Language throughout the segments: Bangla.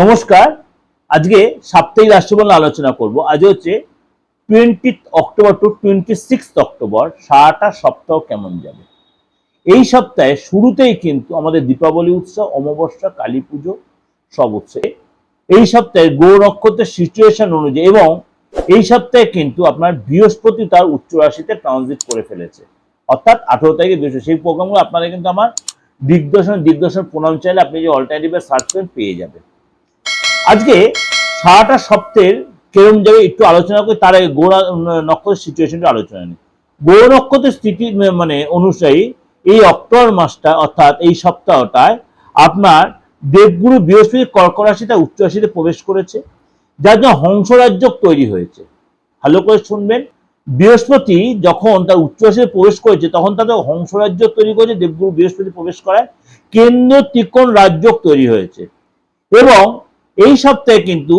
নমস্কার। আজকে সাপ্তাহিক রাশিফল আলোচনা করব। আজ হচ্ছে twenty October to twenty six October সারাটা সপ্তাহ কেমন যাবে? এই সপ্তাহে শুরুতেই কিন্তু আমাদের দীপাবলি উৎসব, অমাবস্যা, কালী পুজো সব উৎসব এই সপ্তাহে গৌর নক্ষত্রের সিচুয়েশন অনুযায়ী এবং এই সপ্তাহে কিন্তু আপনার বৃহস্পতি তার উচ্চ রাশিতে ট্রানজিট করে ফেলেছে। অর্থাৎ আঠেরো তারিখে বৃহস্পতি। সেই প্রোগ্রামগুলো আপনারা কিন্তু আমার দিগদর্শন দিগদর্শন প্রণাম চাইলে আপনি যে অল্টারনেটিভে সার্চ করেন পেয়ে যাবেন। আজকে সারাটা সপ্তাহের কেরম যাবে একটু আলোচনা করি, তার আগে গোড়া নক্ষত্রের সিচুয়েশনটা আলোচনা নেই। গৌর নক্ষত্রের স্থিতি মানে অনুযায়ী এই অক্টোবর মাসটা, অর্থাৎ এই সপ্তাহটায় আপনার দেবগুরু বৃহস্পতি কর্ক রাশিতে উচ্চ রাশিতে প্রবেশ করেছে, যার জন্য হংসরাজ্য তৈরি হয়েছে। ভালো করে শুনবেন। বৃহস্পতি যখন তার উচ্চ রাশিতে প্রবেশ করেছে, তখন তাদের হংসরাজ্য তৈরি করেছে, দেবগুরু বৃহস্পতি প্রবেশ করায়। কেন্দ্র ত্রিকোণ রাজ্য তৈরি হয়েছে। এবং এই সপ্তাহে কিন্তু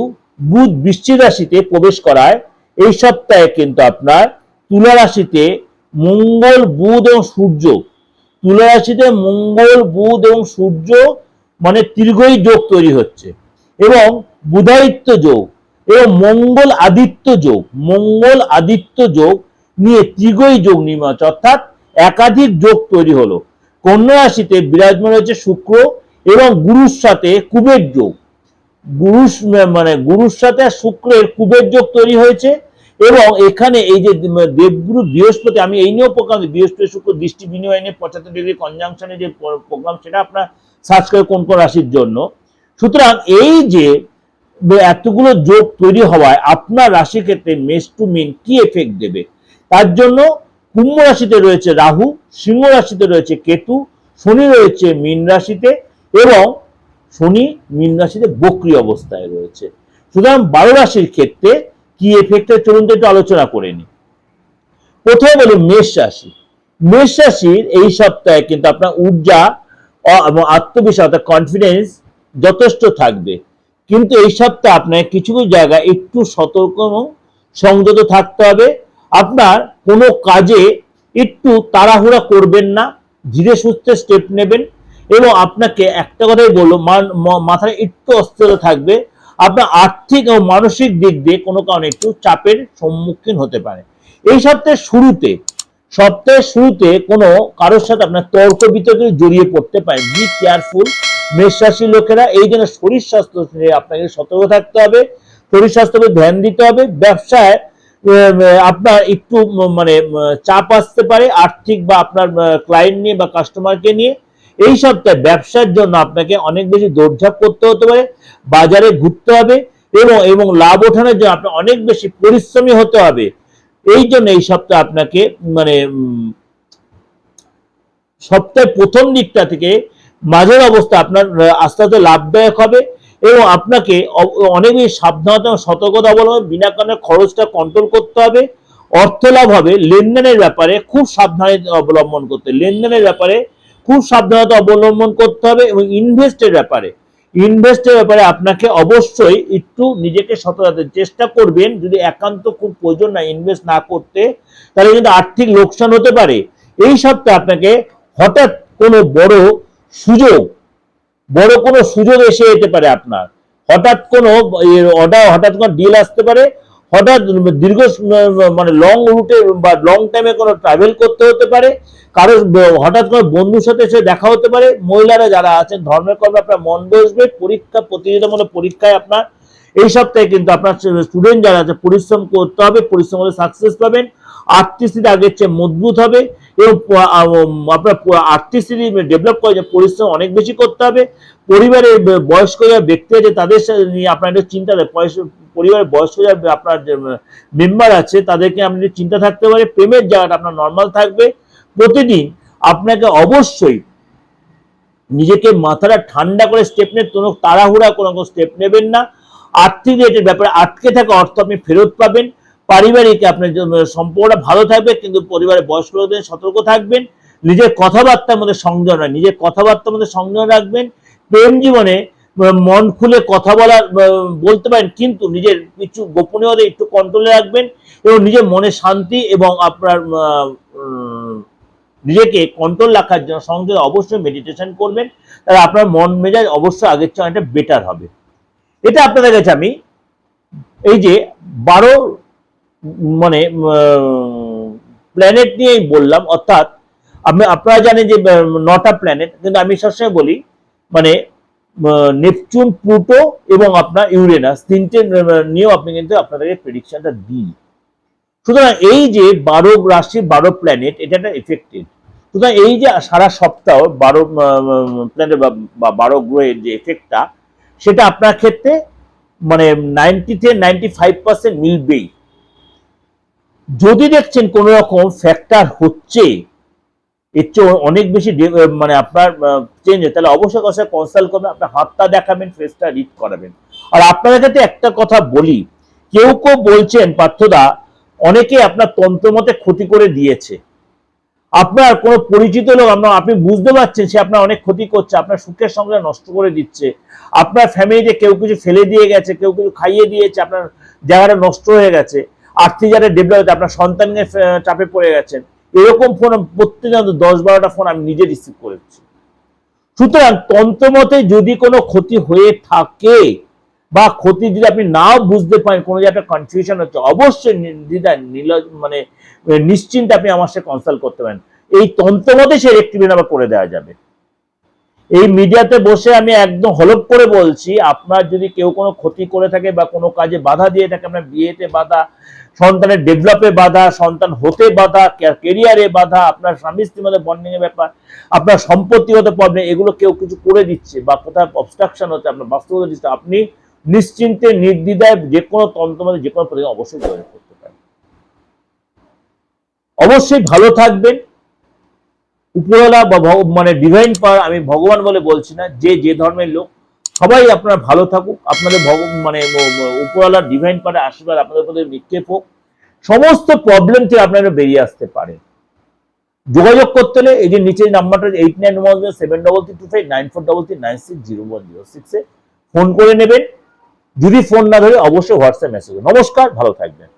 বুধ বৃশ্চিক রাশিতে প্রবেশ করায়। এই সপ্তাহে কিন্তু আপনার তুলা রাশিতে মঙ্গল, বুধ এবং সূর্য। তুলা রাশিতে মঙ্গল, বুধ এবং সূর্য মানে দীর্ঘই যোগ তৈরি হচ্ছে এবং বুধায়িত্ব যোগ এবং মঙ্গল আদিত্য যোগ। মঙ্গল আদিত্য যোগ নিয়ে ত্রিগই যোগ নির্মাণ অর্থাৎ একাধিক যোগ তৈরি হলো। কন্যা রাশিতে বিরাজমান হচ্ছে শুক্র এবং গুরুর সাথে কুবের যোগ। গুরুর মানে গুরুর সাথে শুক্রের কুবের যোগ তৈরি হয়েছে এবং এখানে এই যে দেবগুরু বৃহস্পতি, আমি এই নিয়েও প্রোগ্রাম বৃহস্পতি, শুক্র, দৃষ্টি বিনিময় নিয়ে পঁচাত্তর ডিগ্রি কনজাংশনে যে প্রোগ্রাম সেটা আপনার সার্চ করে কোন কোন রাশির জন্য। সুতরাং এই যে এতগুলো যোগ তৈরি হওয়ায় আপনার রাশি ক্ষেত্রে মেস টু মিন কি এফেক্ট দেবে? তার জন্য কুম্ভ রাশিতে রয়েছে রাহু, সিংহ রাশিতে রয়েছে কেতু, শনি রয়েছে মীন রাশিতে এবং শনি, মীন রাশিতে বক্রি অবস্থায় রয়েছে। সুতরাং বারো রাশির ক্ষেত্রে কি এফেক্টের চলুন একটু আলোচনা করে নি প্রথমে বলি মেষ রাশি। মেষ রাশির এই সপ্তাহে কিন্তু আপনার ঊর্জা এবং আত্মবিশ্বাস অর্থাৎ কনফিডেন্স যথেষ্ট থাকবে। কিন্তু এই সপ্তাহে আপনার কিছু কিছু জায়গায় একটু সতর্ক এবং সংযত থাকতে হবে। আপনার কোনো কাজে একটু তাড়াহুড়া করবেন না, ধীরে সুস্থে স্টেপ নেবেন। এবং আপনাকে একটা কথাই মান- মাথায় একটু অস্থিরতা থাকবে। আপনার আর্থিক এবং মানসিক দিক দিয়ে কোনো কারণে একটু চাপের সম্মুখীন হতে পারে। এই সপ্তাহের শুরুতে সপ্তাহের শুরুতে কোনো কারোর সাথে আপনার তর্ক বিতর্কে জড়িয়ে পড়তে পারে। বি কেয়ারফুল মেষ রাশির লোকেরা, এই জন্য শরীর স্বাস্থ্য নিয়ে আপনাকে সতর্ক থাকতে হবে, শরীর স্বাস্থ্যকে ধ্যান দিতে হবে। ব্যবসায় আপনার একটু মানে চাপ আসতে পারে। আর্থিক বা আপনার ক্লায়েন্ট নিয়ে বা কাস্টমারকে নিয়ে। এই সপ্তাহে ব্যবসার জন্য আপনাকে অনেক বেশি দৌড়ঝাঁপ করতে হতে পারে, বাজারে ঘুরতে হবে এবং এবং লাভ ওঠানোর জন্য আপনার অনেক বেশি পরিশ্রমী হতে হবে। এই জন্য এই সপ্তাহে আপনাকে মানে সপ্তাহের প্রথম দিকটা থেকে মাঝের অবস্থা আপনার আস্তে আস্তে লাভদায়ক হবে এবং আপনাকে অনেক বেশি সাবধানতা সতর্কতা অবলম্বন বিনা কারণে খরচটা কন্ট্রোল করতে হবে। অর্থ লাভ হবে লেনদেনের ব্যাপারে খুব সাবধানে অবলম্বন করতে, লেনদেনের ব্যাপারে খুব সাবধানতা অবলম্বন করতে হবে এবং ইনভেস্টের ব্যাপারে। ইনভেস্টের ব্যাপারে আপনাকে অবশ্যই একটু নিজেকে সতর্কতা চেষ্টা করবেন যদি একান্ত খুব প্রয়োজন না ইনভেস্ট না করতে, তাহলে কিন্তু আর্থিক লোকসান হতে পারে। এই সপ্তাহে আপনাকে হঠাৎ কোনো বড় সুযোগ, বড় কোনো সুযোগ এসে যেতে পারে আপনার। হঠাৎ কোনো অর্ডার হঠাৎ কোনো ডিল আসতে পারে। হঠাৎ দীর্ঘ মানে লং রুটে বা লং টাইমে কোনো ট্রাভেল করতে হতে পারে কারও হঠাৎ কোনো বন্ধুর সাথে এসে দেখা হতে পারে, মহিলারা যারা আছেন, ধর্মের কর্মে আপনার মন বসবে পরীক্ষা, প্রতিযোগিতামূলক পরীক্ষায় আপনার এই সপ্তাহে কিন্তু আপনার স্টুডেন্ট যারা আছে, পরিশ্রম করতে হবে, পরিশ্রম করে সাকসেস পাবেন, আর্থিক স্থিতি আগের চেয়ে মজবুত হবে, এবং আপনার আর্থিক স্থিতি ডেভেলপ করে পরিশ্রম অনেক বেশি করতে হবে পরিবারে বয়স্ক যারা ব্যক্তি আছে, তাদের নিয়ে আপনার একটা চিন্তা পরিবারের বয়স্ক যারা আপনার মেম্বার আছে, তাদেরকে আপনি চিন্তা থাকতে পারে, প্রেমের জায়গাটা আপনার নর্মাল থাকবে। প্রতিদিন আপনাকে অবশ্যই নিজেকে মাথাটা ঠান্ডা করে স্টেপ নেন, কোনো তাড়াহুড়া, কোনো কোনো স্টেপ নেবেন না। আর্থিক রেটের ব্যাপারে আটকে থাকা অর্থ আপনি ফেরত পাবেন। পারিবারিক আপনার সম্পর্কটা ভালো থাকবে, কিন্তু পরিবারের বয়স্ক লোকদের সতর্ক থাকবেন। নিজের কথাবার্তার মধ্যে সংযম নিজের কথাবার্তার মধ্যে সংযম রাখবেন। প্রেম জীবনে মন খুলে কথা বলার বলতে পারেন, কিন্তু নিজের কিছু গোপনীয়তা একটু কন্ট্রোলে রাখবেন এবং নিজের মনে শান্তি এবং আপনার নিজেকে কন্ট্রোল রাখার জন্য সংযম অবশ্যই মেডিটেশন করবেন। তাহলে আপনার মন মেজাজ অবশ্যই আগের চেয়ে অনেকটা বেটার হবে। এটা আপনাদের কাছে আমি এই যে বারো মানে প্ল্যানেট নিয়েই বললাম, অর্থাৎ আমি, আপনারা জানেন যে নটা প্ল্যানেট কিন্তু আমি সবসময় বলি মানে নেপচুন প্লুটো এবং আপনার ইউরেনাস, তিনটে নিয়েও আপনি কিন্তু আপনাদেরকে প্রেডিকশনটা দিই। সুতরাং এই যে বারো রাশি, বারো প্ল্যানেট এটা একটা এফেক্টেড সুতরাং এই যে সারা সপ্তাহ বারো প্ল্যানেট বা বারো গ্রহের যে এফেক্টটা সেটা আপনার ক্ষেত্রে মানে নাইনটি থেকে নাইনটি ফাইভ পার্সেন্ট মিলবেই। যদি দেখছেন কোনো রকম ফ্যাক্টর হচ্ছে এর চেয়ে অনেক বেশি মানে আপনার চেঞ্জ হয়। তাহলে অবশ্যই অবশ্যই কনসাল্ট করবেন, আপনার হাতটা দেখাবেন ফেসটা রিড করাবেন। আর আপনাদের কাছে একটা কথা বলি, কেউ কেউ বলছেন, পার্থদা, অনেকে আপনার তন্ত্রমতে ক্ষতি করে দিয়েছে। আপনার কোনো পরিচিত লোক, আপনার, আপনি বুঝতে পারছেন সে আপনার অনেক ক্ষতি করছে, আপনার সুখের সঙ্গে নষ্ট করে দিচ্ছে। আপনার ফ্যামিলিতে কেউ কিছু ফেলে দিয়ে গেছে, কেউ কিছু খাইয়ে দিয়েছে, আপনার জায়গাটা নষ্ট হয়ে গেছে। আর্থিক যারা ডেভেলপ হয়েছে, আপনার সন্তানের চাপে পড়ে গেছেন। এরকম ফোন প্রত্যেকদিন দশ বারোটা ফোন আমি নিজে রিসিভ করেছি। সুতরাং তন্ত্রমতে যদি কোনো ক্ষতি হয়ে থাকে বা ক্ষতি যদি আপনি নাও বুঝতে পারেন, কোনো যে একটা কনফিউশন হচ্ছে, অবশ্যই নীল মানে নিশ্চিন্তে আপনি আমার সাথে কনসাল্ট করতে পারেন। এই তন্ত্রমতে সে রেক্টিভেন আবার করে দেওয়া যাবে। এই মিডিয়াতে বসে আমি একদম হলপ করে বলছি, আপনার যদি কেউ কোনো ক্ষতি করে থাকে বা কোনো কাজে বাধা দিয়ে থাকে, আপনার বিয়েতে বাধা সন্তানের ডেভেলপে বাধা, সন্তান হতে বাধা কেরিয়ারে বাধা, আপনার স্বামী স্ত্রীর মধ্যে বন্ডিং এর ব্যাপার, আপনার সম্পত্তিগত প্রবলেম এগুলো কেউ কিছু করে দিচ্ছে বা কোথায় অবস্ট্রাকশন হচ্ছে, আপনার বাস্তবতা দিচ্ছে, আপনি নিশ্চিন্তে, নির্দ্বিধায় যে কোনো তন্ত্র মধ্যে যে কোনো প্রতিদিন অবশ্যই যোগাযোগ করতে পারেন। অবশ্যই ভালো থাকবেন। উপরওয়ালা বা মানে ডিভাইন পাওয়ার আমি ভগবান বলে বলছি না, যে যে ধর্মের লোক সবাই আপনারা ভালো থাকুক। আপনাদের ভগ মানে ম- ম- উপরওয়ালা ডিভাইন পাওয়ার আশীর্বাদ আপনাদের উপরে নিক্ষেপ হোক। সমস্ত প্রবলেম থেকে আপনারা বেরিয়ে আসতে পারেন। যোগাযোগ করতে হলে এই যে নিচের নাম্বারটা eight nine one zero seven double three two five nine four double three nine six zero one zero সিক্সে ফোন করে নেবেন। যদি ফোন না ধরে অবশ্যই হোয়াটসঅ্যাপ মেসেজ নমস্কার, ভালো থাকবেন।